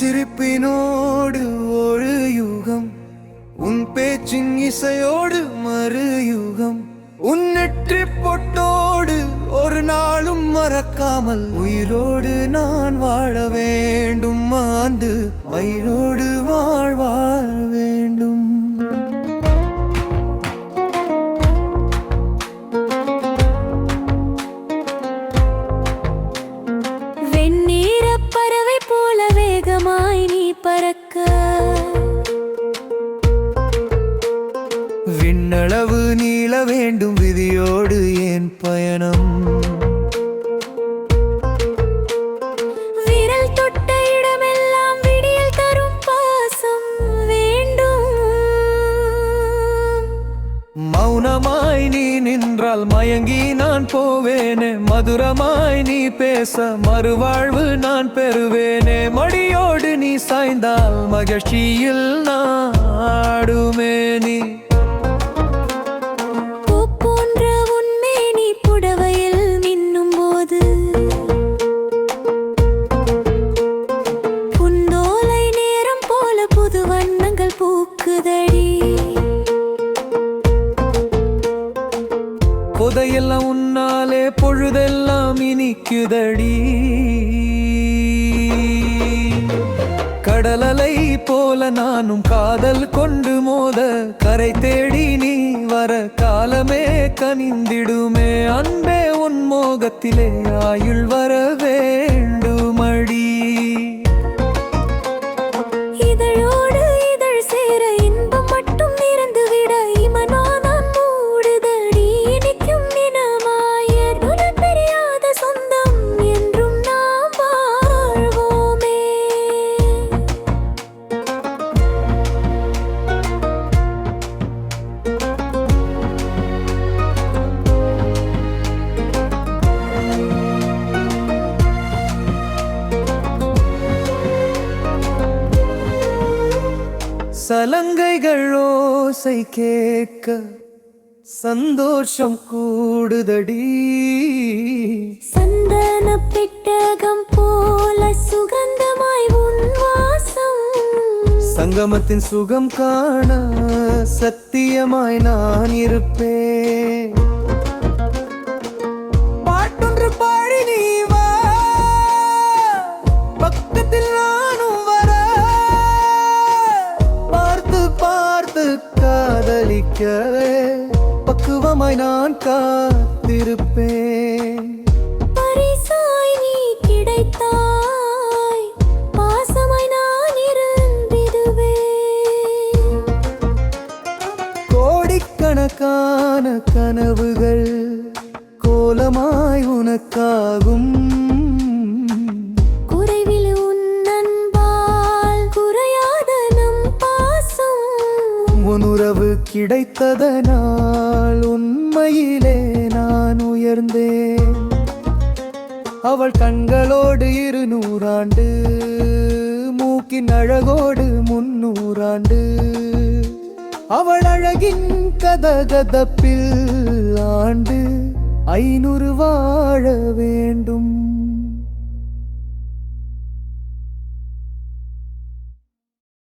சிரிப்பினோடு ஒரு யுகம். உன் பேச்சின் இசையோடு மறு யுகம். உன் நெற்றி பொட்டோடு ஒரு நாளும் மறக்காமல். உயிரோடு நான் வாழ வேண்டும் ஆண்டு மயிரோடு வாழ்வாள் விண்ணளவு நீள வேண்டும் விதியோடு ஏன் பயணம்? விரல் தொட்ட இடமெல்லாம் விடியல் தரும் பாசம் வேண்டும். மௌனமாய் நீ நின்றால் மயங்கி நான் போவேனே மதுரமாய் நீ பேச மறுவாழ்வு நான் பெறுவேனே மடியோடு நீ சாய்ந்தால் மகிழ்ச்சியில் நாடுமே நீ. புதையெல்லாம் உன்னாலே பொழுதெல்லாம் இனிக்குதடி. கடலலை போல நானும் காதல் கொண்டு மோத கரை தேடி நீ வர காலமே கனிந்திடுமே. அன்பே உன் மோகத்திலே ஆயுள் வரவே சலங்கைகள் ஓசை கேட்க சந்தோஷம் கூடுதடி. சந்தன பெட்டகம் போல சுகந்தமாய் உன் வாசம். சங்கமத்தின் சுகம் காண சத்தியமாய் நான் இருப்பேன். பார்த்து காதலிக்கவே பக்குவமாய் நான் காத்திருப்பேன். பரிசாய் நீ கிடைத்தாய் பாசமாய் நான் இருந்திடுவேன். கோடிக்கணக்கான கனவுகள் கோலமாய் உனக்காகும் உனுறவு கிடைத்ததனால் உண்மையிலே நான் உயர்ந்தேன். அவள் கண்களோடு இருநூறாண்டு மூக்கின் அழகோடு முன்னூறாண்டு. அவள் அழகின் கதகதப்பில் ஆண்டு ஐநூறு வாழ வேண்டும்.